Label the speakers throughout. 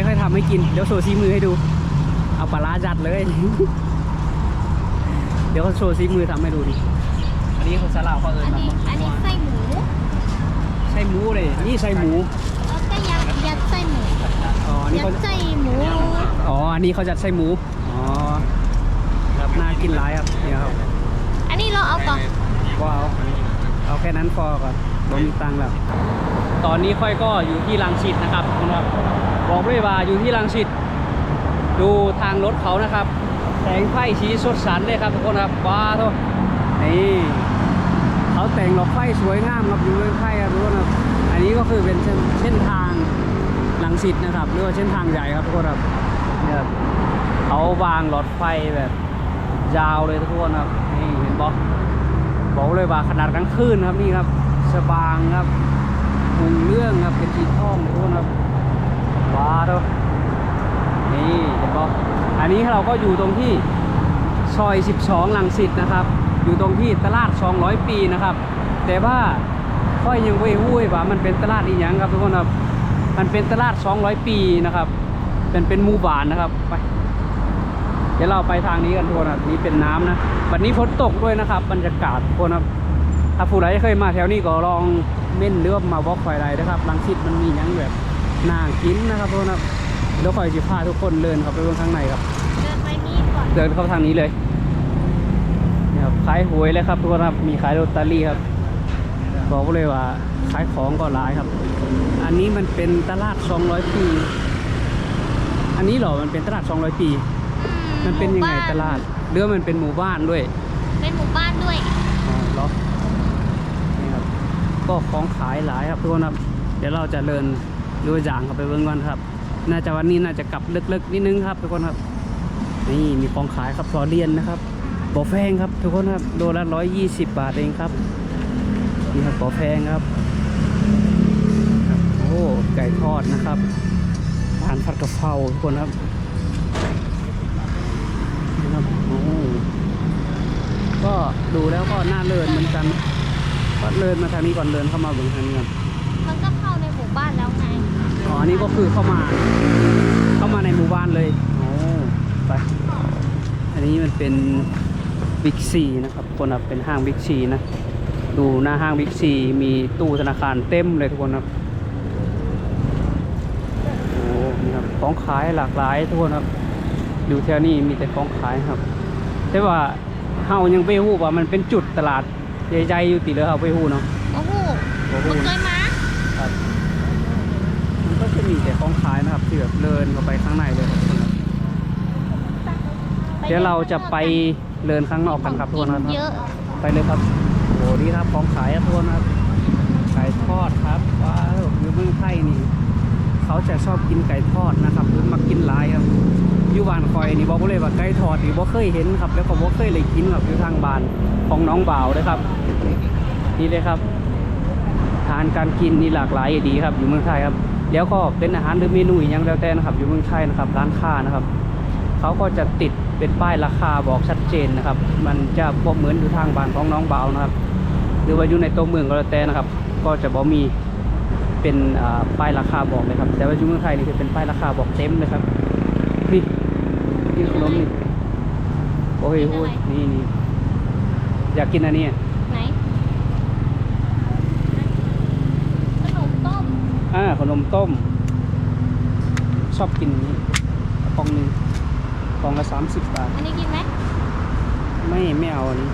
Speaker 1: อยค่อยทำให้กิน เดี๋ยวโชว์ซีมือให้ดู เอาปลาร้าจัดเลย เดี๋ยวเขาโชว์ซีมือทำให้ดูดิ อันนี้เขาสลาวเขาเอิญ
Speaker 2: อัน
Speaker 1: แบบ
Speaker 2: นี้อันนี้ไส้หมู
Speaker 1: ใช่หมูเลย นี่ใช่หมู
Speaker 2: แล้วก็ยัดยัดไส้หมู
Speaker 1: อ๋ออันนี้
Speaker 2: ยั
Speaker 1: เขา
Speaker 2: ดไส้หมู
Speaker 1: อ๋อ อันนี้เขาจัดใช่หมู อ๋อครับน่ากินหลายครับ เนี่ยครับ
Speaker 2: อันนี้เราเอาก่อน
Speaker 1: ว้าวเอาแค่นั้นพอก่อน บ่มีตังแล้ว ตอนนี้ค่อยก็อยู่ที่ลังสิตนะครับคุณครับบอกเลยว่าอยู่ที่ลังสิตดูทางรถเขานะครับ แสงไฟสีสดสันเลยครับทุกคนครับว้าทุกนี่เขาแต่งหลอกไฟสวยงามครับอยู่เลยไฟครับทุกคนครับอันนี้ก็คือเป็นเส้นเส้นทางลังสิตนะครับหรือว่าเส้นทางใหญ่ครับทุกคนครับเนี่ยเขาวางหลอดไฟแบบยาวเลยทุกคนครับนี่เห็นปะบอกเลยว่าขนาดกลางคืนครับนี่ครับ สบางครับมุงเรื่องครับเป็นสีทองทุกคนครับว้าวเถอะนี่เห็นปะอันนี้เราก็อยู่ตรงที่ซอย 12 ลังสิตนะครับ อยู่ตรงที่ตลาด 200 ปีนะครับ แต่ว่าค่อยยังไม่รู้ว่ามันเป็นตลาดอีหยังครับทุกคนครับ มันเป็นตลาด 200 ปีนะครับ เป็นเป็นมู่บ้านนะครับไปเดี๋ยวเราไปทางนี้กันทุกคนครับนี่เป็นน้ำนะวันนี้ฝนตกด้วยนะครับ บรรยากาศทุกคนครับ ถ้าผู้ใดเคยมาแถวนี้ก็ลองเม่นหรือว่ามาบล็อกไฟไรนะครับลังสิตมันมีหยังแบบน่ากินนะครับทุกคนครับเดี๋ยวคอยจะพาทุกคนเดินเข้าไปเบื้องข้างในครับ
Speaker 2: เดินไปนี่ก่อน
Speaker 1: เดินเข้าทางนี้เลยนี่ครับขายหวยเลยครับทุกคนครับมีขายลอตเตอรี่ครับบอกเลยว่าขายของก็หลายครับ อันนี้มันเป็นตลาด 200 ปี อันนี้เหรอ มันเป็นตลาด 200 ปี
Speaker 2: อื
Speaker 1: มันเป็นยังไง
Speaker 2: หบ้
Speaker 1: ตลาดหรือว่ามันเป็นหมู่บ้านด้วย
Speaker 2: เป็นหมู่บ้านด้วย
Speaker 1: อ๋อเหรอนี่ครับ ก็ของขายหลายครับทุกคนครับ เดี๋ยวเราจะเดินดูอย่างเข้าไปเบื้องก่อนครับ น่าจะวันนี้น่าจะกลับลึกๆนิดนึงครับทุกคนครับ นี่มีของขายครับพอเรียนนะครับบอแพงครับ ทุกคนครับโลละร้อยยี่สิบบาทเองครับนี่ครับบอแพงครับโอ้ไก่ทอดนะครับทานผัดกะเพราทุกคนครับนี่ครับโอ้ก็ดูแล้วก็น่าเลินเหมือนกัน ก็เลินมาทางนี้ก่อนเลินเข้ามาเบื้องทางนี้ก่อน
Speaker 2: มันก็เข้าในหมู่บ้านแล้วไง
Speaker 1: อ๋ออันนี้ก็คือเข้ามา เข้ามาในหมู่บ้านเลยโอ้ไปอันนี้มันเป็นบิ๊กซีนะครับทุกคนครับเป็นห้างบิ๊กซีนะดูหน้าห้างบิ๊กซีมีตู้ธนาคารเต็มเลยทุกคนครับโอ้นี่ครับของขายหลากหลายทุกคนครับอยู่แถวนี้มีแต่ของขายครับ แต่ว่าเฮายังไปฮู้ว่ามันเป็นจุดตลาด ใหญ่ๆอยู่ติเลยเฮาไปฮู้เนาะ
Speaker 2: โอ้โห
Speaker 1: โอ้โห
Speaker 2: มันเคยมา
Speaker 1: ครับมันก็จะมีแต่ของขายนะครับที่แบบเดินเข้าไปข้างในเลยครับทุกคนครับเดี๋ยวเราจะไปเดินข้างนอกกันครับทุกคนครับ
Speaker 2: เยอะ
Speaker 1: ไปเลยครับโอ้นี่ครับของขายครับทุกคนครับไก่ทอดครับว้าวอยู่เมืองไทยนี่ เขาจะชอบกินไก่ทอดนะครับหรือมากินหลายครับ อยู่บ้านคอยนี่บอกเลยว่าไก่ทอดนี่บ่เคยเห็นครับ แล้วก็บ่เคยเลยกินครับอยู่ทางบ้านของน้องบ่าวเลยครับ นี่เลยครับอาหารการกินนี่หลากหลายดีครับ อยู่เมืองไทยครับ แล้วก็เป็นอาหารหรือเมนูอย่างแล้วแต่นะครับ อยู่เมืองไทยนะครับ ร้านค้านะครับเขาก็จะติดเป็นป้ายราคาบอกชัดเจนนะครับ มันจะบ่เหมือนอยู่ทางบ้านของน้องบ่าวนะครับ หรือว่าอยู่ในตัวเมืองก็แล้วแต่นะครับ ก็จะบ่มีเป็นอ่าป้ายราคาบอกเลยครับ แต่ว่าอยู่เมืองไทยนี่คือเป็นป้ายราคาบอกเต็มเลยครับนี่ นี่ขนมนี่โอ้ยโอ้ยนี่นี่อยากกินอันนี้
Speaker 2: ไหนขนมต้ม
Speaker 1: อ่าขนมต้ม ชอบกินนี้กล่องหนึ่งกล่องละสามสิบบาท
Speaker 2: อันนี้กินไหม
Speaker 1: ไม่ไม่เอาอันนี้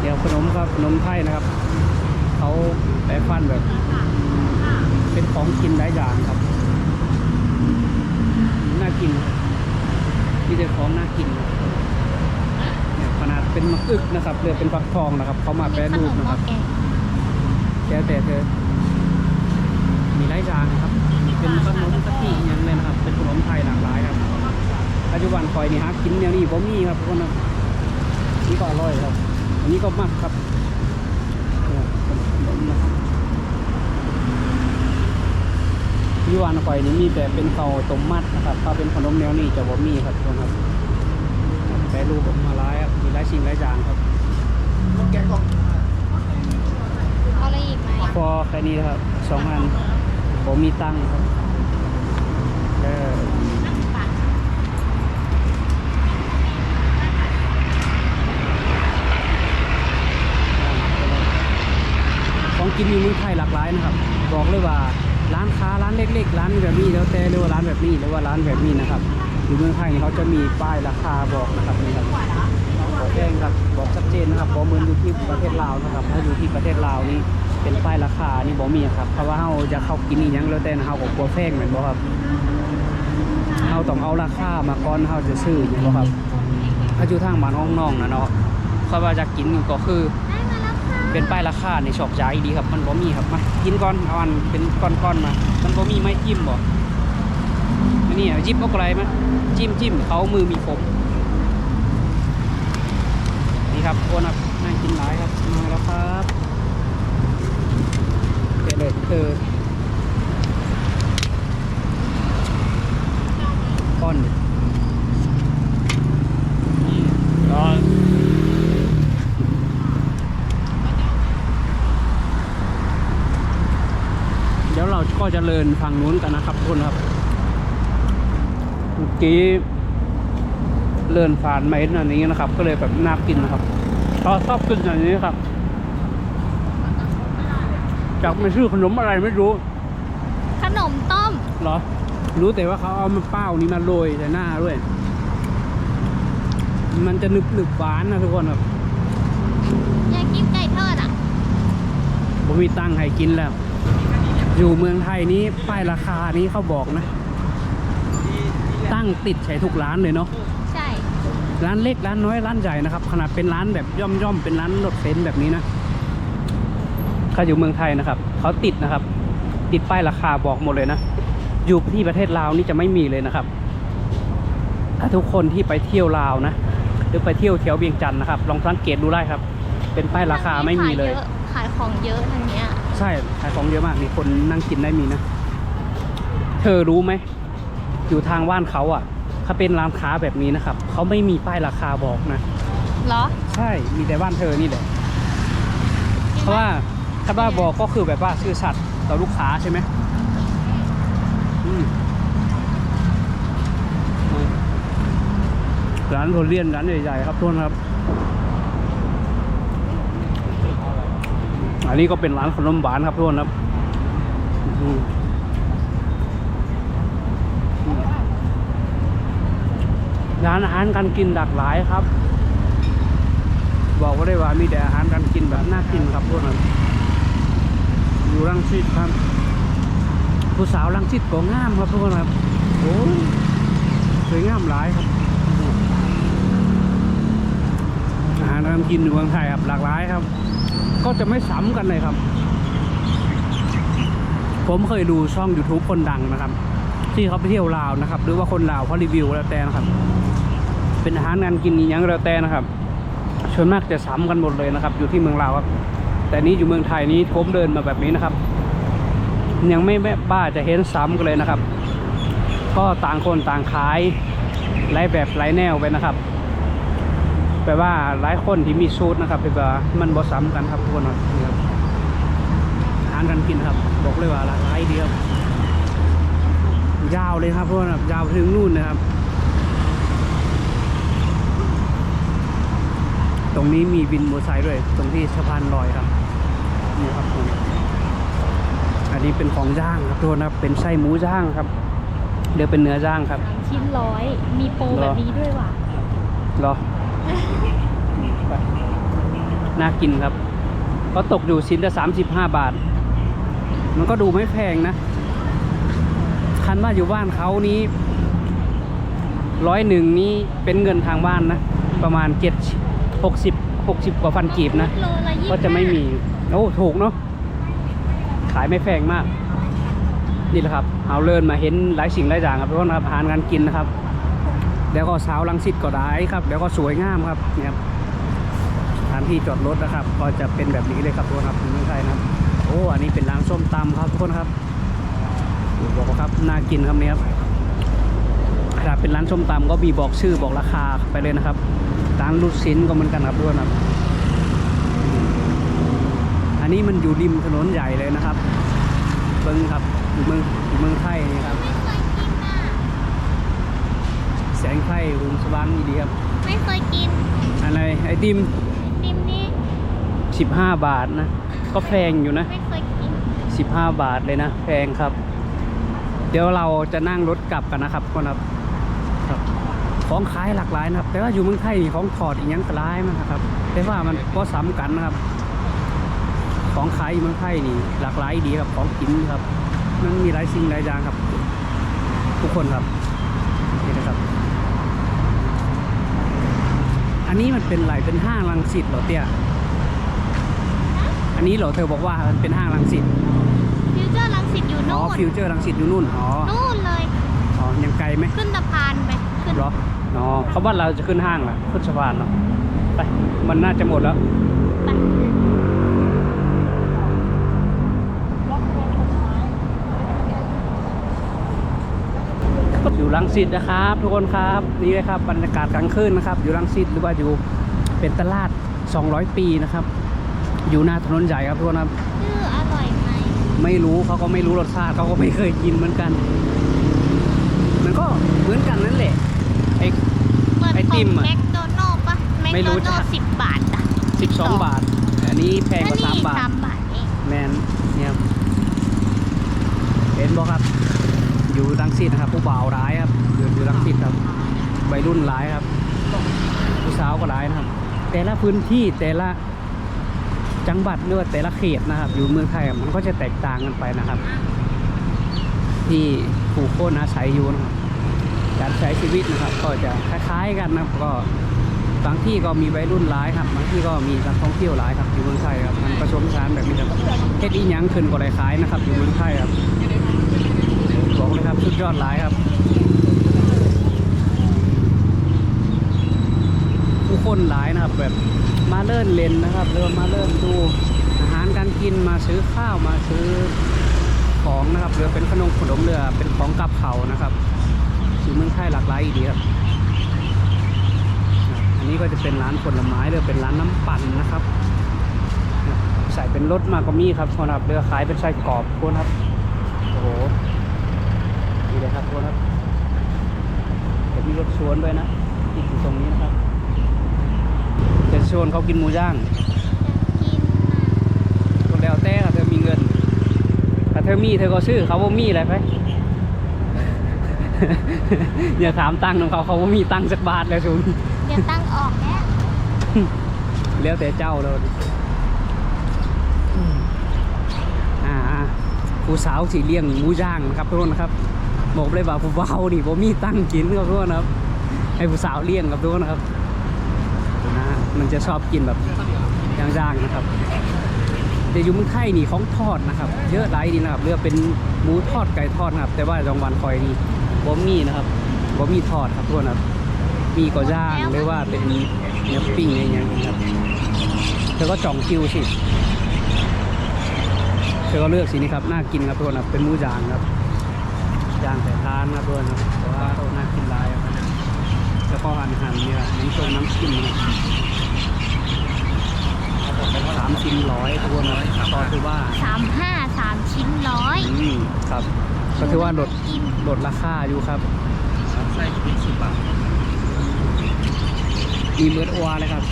Speaker 1: เดี๋ยวขนมครับขนมไทยนะครับเขาแปรฟันแบบ เป็นของกินหลายอย่างครับน่า กินมีแต่ของน่ากินเนี่ยขนาดเป็นมักอึกนะครับเรือเป็นฟักทองนะครับ เขามาแปรรูปนะครับ
Speaker 2: แกง
Speaker 1: แต่เธอมีหลายอย่างนะครับเป็นขนมกะทิอย่างเลยนะครับ เป็นขนมไทยหลากหลายครับปัจจุบันคอยนี่ฮะกินแนวนี้บ่มีครับทุกคนนะนี่ก็อร่อยครับ อันนี้ก็มากครับเนี่ยขนมนะครับ ปัจจุบันคอยนี่มีแต่เป็นข้าวต้มมัดนะครับถ้าเป็นขนมแนวนี้จะบ่มีครับทุกคนครับแปรรูปออกมาหลายครับมีหลายสิ่งหลายอย่างครับ
Speaker 2: เอาอะไรอีกไหม
Speaker 1: พอแค่นี้นะครับสองอันผมมีตังค์ครับเออของกินอยู่เมืองไทยหลากหลายนะครับ บอกเลยว่า ร้านค้าร้านเล็กๆ ร้านแบบนี้แล้วแต่เรียกว่าร้านแบบนี้หรือว่าร้านแบบนี้นะครับอยู่เมืองไทยนี่เขาจะมีป้ายราคาบอกนะครับนี่ครับบอกแจ้งครับบอกชัดเจนนะครับบอกเหมือนอยู่ที่ประเทศลาวนะครับ ถ้าอยู่ที่ประเทศลาวนี่เป็นป้ายราคานี่บอกมีครับเพราะว่าเราจะเข้ากินนี่ยังแล้วแต่เราก็กลัวแพงเหมือนบ่ครับเราต้องเอาราคามาก่อนเราจะซื้ออย่างบ่ครับถ้าอยู่ทางบ้านห้องน้องนะเนาะเขาว่าจะกินก็คือ เป็นป้ายราคาในช็อปใจดีครับ มันบ่มีครับมากินก่อนเอาอันเป็นก้อนๆมา มันบ่มีไม้จิ้มบ่อันนี้เอาจิ้มเอาอะไรมาจิ้มจิ้มเขามือมีผมนี่ครับโอนครับน่ากินหลายครับมาแล้วครับเด็ดเลยคืออก้อน เดี๋ยวเรา ก็จะเลินฝั่งนู้นกันนะครับทุกคนครับเมื่อกี้เลินผ่านไม้อันนี้นะครับ ก็เลยแบบน่ากินนะครับก็ชอบกินอย่างนี้ครับ จากไม่ชื่อขนมอะไรไม่รู้
Speaker 2: ขนมต้ม
Speaker 1: เหรอ รู้แต่ว่าเขาเอามาเป้านี้มาโรยใส่หน้าด้วย มันจะหนึบหนึบๆหวานนะทุกคนครับ
Speaker 2: อยากกินไก่ทอดอะ
Speaker 1: ผมมีตังค์ให้กินแล้ว อยู่เมืองไทยนี้ป้ายราคานี้เขาบอกนะ ตั้งติดใช้ทุกร้านเลยเนาะ
Speaker 2: ใช่
Speaker 1: ร้านเล็กร้านน้อยร้านใหญ่นะครับ ขนาดเป็นร้านแบบย่อมย่อมๆเป็นร้านรถเฟ้นแบบนี้นะถ้าอยู่เมืองไทยนะครับเขาติดนะครับ ติดป้ายราคาบอกหมดเลยนะอยู่ที่ประเทศลาวนี่จะไม่มีเลยนะครับ ถ้าทุกคนที่ไปเที่ยวลาวนะหรือไปเที่ยวแถวเวียงจันทร์นะครับ ลองสังเกตดูได้ครับ เป็นป้ายราคาไม่มีเลย
Speaker 2: ขายของเยอะทางเนี้ย
Speaker 1: ใช่ขายของเยอะมากมีคนนั่งกินได้มีนะ เธอรู้ไหม อยู่ทางว่านเขาอะถ้าเป็นร้านค้าแบบนี้นะครับ เขาไม่มีป้ายราคาบอกนะ
Speaker 2: เหรอ
Speaker 1: ใช่ มีแต่บ้านเธอนี่แหละ เพราะว่าถ้าบ้าบอกก็คือแบบว่าซื่อสัตย์ต่อลูกค้าใช่ไหมอืมร้านโรเลียนร้านใหญ่ๆครับทุกคนครับ อันนี้ก็เป็นร้านขนมหวานครับทุกคนครับร้านอาหารการกินหลากหลายครับ บอกว่าได้ว่ามีแต่อาหารการกินแบบน่ากินครับทุกคนอยู่รังสิตครับ ผู้สาวรังสิตก็งามครับทุกคนครับโอ้สวยงามหลายครับอาหารการกินอยู่เมืองไทยครับหลากหลายครับ ก็จะไม่ซ้ำกันเลยครับ ผมเคยดูช่อง YouTube คนดังนะครับ ที่เขาไปเที่ยวลาวนะครับ หรือว่าคนลาวเขารีวิวแล้วแต่นะครับ เป็นอาหารการกินยังแล้วแต่นะครับส่วนมากจะซ้ำกันหมดเลยนะครับ อยู่ที่เมืองลาวครับ แต่นี้อยู่เมืองไทยนี้ผมเดินมาแบบนี้นะครับ ยังไม่แม่บ้าจะเห็นซ้ำกันเลยนะครับ ก็ต่างคนต่างขายไล่แบบไล่แนวไปนะครับ แปลว่าหลายคนที่มีสูตรนะครับแบบว่ามันบ่ซ้ำกันครับทุกคนครับนี่ครับอาหารการกินครับ บอกเลยว่าหลากหลายเดียวยาวเลยครับทุกคนครับยาวไปถึงนู่นนะครับ ตรงนี้มีวินมอเตอร์ไซค์ด้วย ตรงที่สะพานลอยครับนี่ครับตรงนี้อันนี้เป็นของย่างครับทุกคนครับเป็นไส้หมูย่างครับ เดี๋ยวเป็นเนื้อย่างครับ
Speaker 2: สามชิ้นร้อยมีโปรแบบนี้ด้วยว่ะ
Speaker 1: เหรอไป น่ากินครับก็ตกอยู่ชิ้นละสามสิบห้าบาท มันก็ดูไม่แพงนะ คันว่าอยู่บ้านเขานี้ร้อยหนึ่งนี้เป็นเงินทางบ้านนะ ประมาณเจ็ดหกสิบหกสิบกว่าพันกีบนะ ก็จะไม่มี โอ้ถูกเนาะขายไม่แพงมาก นี่แหละครับเอาเลินมาเห็นหลายสิ่งหลายอย่างครับทุกคนครับอาหารการกินนะครับ แล้วก็สาวลังสิตก็ได้ครับ แล้วก็สวยงามครับเนี่ยครับานที่จอดรถนะครับ ก็จะเป็นแบบนี้เลยครับทุกคนครับในเมืองไทยนะครับ โอ้อันนี้เป็นร้านส้มตำครับทุกคนครับบอกว่าครับน่ากินครับเนี่ยครับครับเป็นร้านส้มตำก็มีบอกชื่อบอกราคาไปเลยนะครับร้านลูกชิ้นก็เหมือนกันครับทุกคนครับอันนี้มันอยู่ริมถนนใหญ่เลยนะครับเบิ้งครับอยู่เมืองอยู่เมืองไทยนี่ครับ
Speaker 2: ไม่เคยกินอะ
Speaker 1: แสงไฟรุมสว่างดีครับ
Speaker 2: ไม่เคยกิน
Speaker 1: อะไรไอติม
Speaker 2: ติมนี่
Speaker 1: 15 บาทนะ ก็แพงอยู่นะ
Speaker 2: ไม่เคยกิน
Speaker 1: 15 บาทเลยนะ แพงครับ เดี๋ยวเราจะนั่งรถกลับกันนะครับคนครับครับของขายหลากหลายนะครับ แต่ว่าอยู่เมืองไทยนี่ของถอดอีกยังกระไรมันนะครับ แต่ว่ามันก็ซ้ำกันนะครับ ของขายอยู่เมืองไทยนี่ หลากหลายดีครับของกินครับ มันมีหลายสิ่งหลายอย่างครับ ทุกคนครับนี่นะครับ อันนี้มันเป็นอะไรเป็นห้างรังสิตเหรอเตี้ย อันนี้เหรอเธอบอกว่ามันเป็นห้างรังสิต
Speaker 2: ฟิวเจอร์ลังสิตอยู่
Speaker 1: อ๋อ
Speaker 2: นู่น
Speaker 1: ฟิวเจอร์รังสิตอยู่นู่น อ๋อ
Speaker 2: นู่นเลย
Speaker 1: อ๋อ ยังไกลไหม
Speaker 2: ขึ้นสะพานไป ขึ้น
Speaker 1: เหรออ๋อเขาว่าเราจะขึ้นห้างล่ะขึ้นสะพานเนาะไป มันน่าจะหมดแล้ว
Speaker 2: ไป
Speaker 1: อยู่รังสิตนะครับ ทุกคนครับนี่เลยครับบรรยากาศกลางคืนนะครับ อยู่รังสิตหรือว่าอยู่เป็นตลาด 200 ปีนะครับ อยู่หน้าถนนใหญ่ครับทุกคนครับ
Speaker 2: ชื่ออร่อยไหม
Speaker 1: ไม่รู้เขาก็ไม่รู้รสชาติเขาก็ไม่เคยกินเหมือนกัน มันก็เหมือนกันนั่นแหละไอ้
Speaker 2: เหมือน
Speaker 1: ไอ
Speaker 2: ข
Speaker 1: ติ
Speaker 2: อง
Speaker 1: มอะ
Speaker 2: แมคโดนัลด์ปะแมค
Speaker 1: ไม่
Speaker 2: โด
Speaker 1: รู้
Speaker 2: นั
Speaker 1: จั
Speaker 2: ล
Speaker 1: ก
Speaker 2: ด์สิบบาทอะ
Speaker 1: 12 บาท อันนี้แพงกว่า
Speaker 2: อันนี้
Speaker 1: 3บาท
Speaker 2: สามบาทเอง
Speaker 1: แมนเนี่ยครับเห็นบอกครับ อยู่รังสิตนะครับ ผู้บ่าวร้ายครับอยู่อยู่รังสิตครับวัยรุ่นร้ายครับ ผู้สาวก็ร้ายนะครับ แต่ละพื้นที่แต่ละจังหวัดหรือว่าแต่ละเขตนะครับ อยู่เมืองไทยมันก็จะแตกต่างกันไปนะครับ ที่ผู้คนอาศัยอยู่นะครับการใช้ชีวิตนะครับ ก็จะคล้าย ๆกันนะครับก็บางที่ก็มีวัยรุ่นร้ายครับบางที่ก็มีนักท่องเที่ยวร้ายครับอยู่เมืองไทยครับมันผสมผสานแบบนี้ครับเฮ็ดอีหยังขึ้นกว่าไรขายนะครับ อยู่เมืองไทยครับ บอกเลยครับ สุดยอดร้ายครับ ผู้คนหลายนะครับ แบบมาเลิ่นเลนนะครับเริ่มมาเลิ่นดูอาหารการกินมาซื้อข้าวมาซื้อของนะครับเรือเป็นขนมขนมเรือเป็นของกับเขานะครับอยู่เมืองไทยหลากหลายอีกดีครับอันนี้ก็จะเป็นร้านผลไม้หรือเป็นร้านน้ำปั่นนะครับใส่เป็นรถมาก็มีครับคนครับเรือขายเป็นไส้กรอบคนครับโอ้โห เลยครับคนครับจะมีรถสวนด้วยนะที่อยู่ตรงนี้นะครับจะชวนเขากินหมูย่าง
Speaker 2: กิน
Speaker 1: คนแล้วแต่ค่ะเธอมีเงินถ้าเธอมีเธอก็ซื้อเขาว่ามีอะไรไปอย่าถามตังค์ของเขาเขาว่ามีตังค์สักบาทเลยชุน
Speaker 2: เดี๋ยวตั้งออกแล้ว
Speaker 1: แล้วแต่เจ้าเลยอ่าผู้สาวสีเลี้ยงหมูย่างนะครับทุกคนครับ บอกเลยว่าผู้เบาดิผมมีตั้งกินครับทุกคนครับ ให้ผู้สาวเลี้ยงครับทุกคนครับนะมันจะชอบกินแบบย่างๆนะครับแต่อยู่เมืองไทยนี่ของทอดนะครับ เยอะหลายดีนะครับเรือเป็นหมูทอดไก่ทอดนะครับ แต่ว่าจังหวันคอยนี่บ่มีนะครับบ่มีทอดครับทุกคนครับ มีก็ย่างหรือว่าเป็นเนื้อปิ้งอะไรอย่างเงี้ยครับเธอก็จองคิวสิเธอก็เลือกสินี่ครับน่ากินครับทุกคนครับเป็นหมูย่างครับ ย่างแต่ทานครับทุกคนครับแต่ว่าน่ากินหลายครับแล้วก็อาหารเนี่ยน้ำส้มน้ำจิ้มนะครับสามชิ้นร้อยทุกคนครับก็คือว่า
Speaker 2: สามห้าสามชิ้นร้อย
Speaker 1: อืมครับ ก็ถือว่าลด
Speaker 2: กิน
Speaker 1: ลดราคาอยู่ครับ
Speaker 3: ไส้พริกสิบบาท
Speaker 1: มีเบิร์ดอัวเลยครับ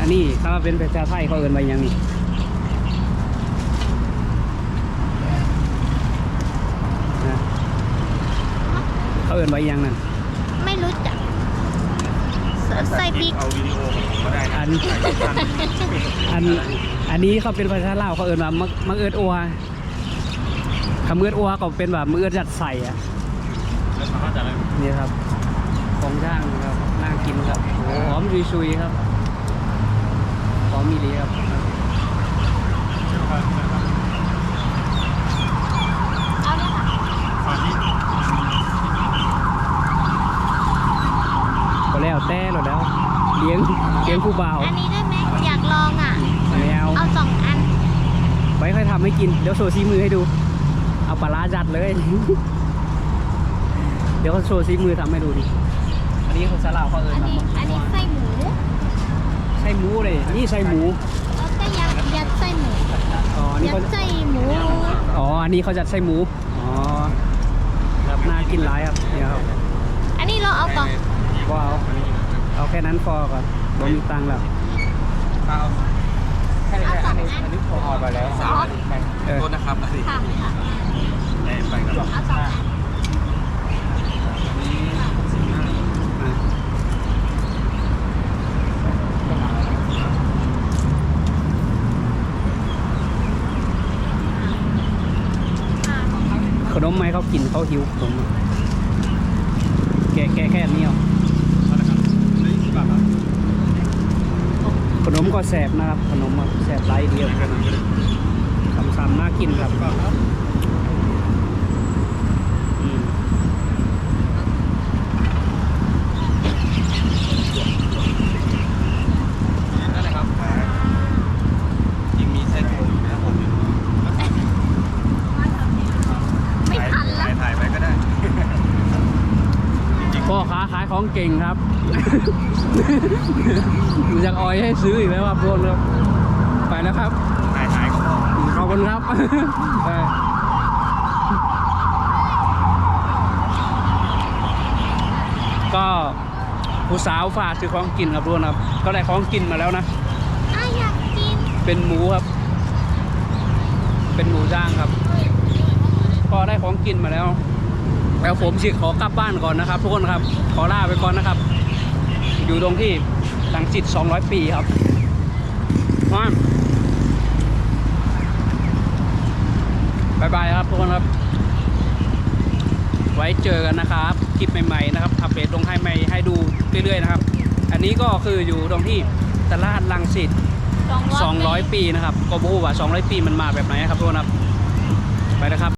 Speaker 1: อันนี้ถ้าเป็นภาษาไทยเขาเอินไปยังนี่ เขาเอินไปยังนั่น
Speaker 2: ไม่รู้จักใส่พริก
Speaker 3: เอาวิดีโอก็ได้นะ
Speaker 1: อันอันอันนี้เขาเป็นภาษาลาวเขาเอินว่ามักมักเอิดอัวคำเอิดอัวก็เป็นแบบมือเอิดยัดใส่อะ
Speaker 3: แล้วเขาก็จะอะไร
Speaker 1: นี่ครับของย่างครับน่ากินครับโอ้หอมชุยๆครับหอมมีดีครับ
Speaker 2: เอาเลยค่ะ
Speaker 3: ตอนนี้
Speaker 1: ก็แล้วแต่หรอแล้ว เลี้ยงเลี้ยงผู้บ่าว
Speaker 2: อันนี้ได้ไหมอยากลองอะ
Speaker 1: ไม่เอา
Speaker 2: เอาสองอัน
Speaker 1: ไว้ค่อยทำให้กิน เดี๋ยวโชว์ซีมือให้ดู เอาปลาร้าจัดเลย เดี๋ยวเขาโชว์ซีมือทำให้ดูดิ อันนี้เขาสลาวเขาเอิ
Speaker 2: อั
Speaker 1: ญ
Speaker 2: นนี้อันนี้ไส้หมู
Speaker 1: ใช่หมูเลย นี่ใช่หมู
Speaker 2: แล้วก็ยัดยัดไส้หมู
Speaker 1: อ๋ออันนี้
Speaker 2: ยั
Speaker 1: เขา
Speaker 2: ดไส้หมู
Speaker 1: ออ๋อ อันนี้เขาจะใส่หมู อ๋อครับน่ากินหลายครับ เนี่ยครับ
Speaker 2: อันนี้เราเอาก่อน
Speaker 1: ว้าว เอาแค่นั้นพอก่อนบ่มีตังค์แล้ว
Speaker 3: เอาแค่นี้อันนี้อันนี้พอไปแล้วสาม
Speaker 1: เออ
Speaker 3: โทษนะครับอันนี้
Speaker 2: ค่ะค่ะ
Speaker 3: ได้ไปครับ
Speaker 2: เอาสองอัน
Speaker 3: นี้สิบห้า
Speaker 1: อะขนมไหมเขากินเขาหิวผมอะแกะแกะแค่อันนี้เอา
Speaker 3: เท่าไหร่ครับนี่สิบบาทครับ
Speaker 1: ขนมก็แสบนะครับ ขนมแสบไรเดียวกันซ้ำๆน่ากินครับ
Speaker 3: สิบบาทครับ
Speaker 1: อืม
Speaker 3: นั่นแหละครับยิงมีไส้ถุงอยู่นะครับผม
Speaker 2: ไม่ทันแล้ว
Speaker 3: ถ่ายถ่ายไปก็ได้
Speaker 1: พ่อ ค้าขายของเก่งครับอยากออยให้ซื้ออีกแล้วครับทุกคนครับไปแล้วครับ
Speaker 3: ถ่ายถ่ายก็พอ
Speaker 1: ขอบคุณครับไปก็ผู้สาวฝากซื้อของกินครับทุกคนครับ ก็ได้ของกินมาแล้วนะ
Speaker 2: อะอยากกิน
Speaker 1: เป็นหมูครับ เป็นหมูย่างครับ ก็ได้ของกินมาแล้ว แล้วผมสิขอกลับบ้านก่อนนะครับ ทุกคนครับ ขอลาไปก่อนนะครับ อยู่ตรงที่ลังจิต 200 ปีครับมาบายบายครับทุกคนครับ ไว้เจอกันนะครับ คลิปใหม่ๆนะครับ อัปเดตลงให้ใหม่ให้ดูเรื่อยๆนะครับ อันนี้ก็คืออยู่ตรงที่ตลาดลังสิต200 ปีนะครับ ก็บอกว่า200 ปีมันมาแบบไหนครับทุกคนครับ ไปนะครับ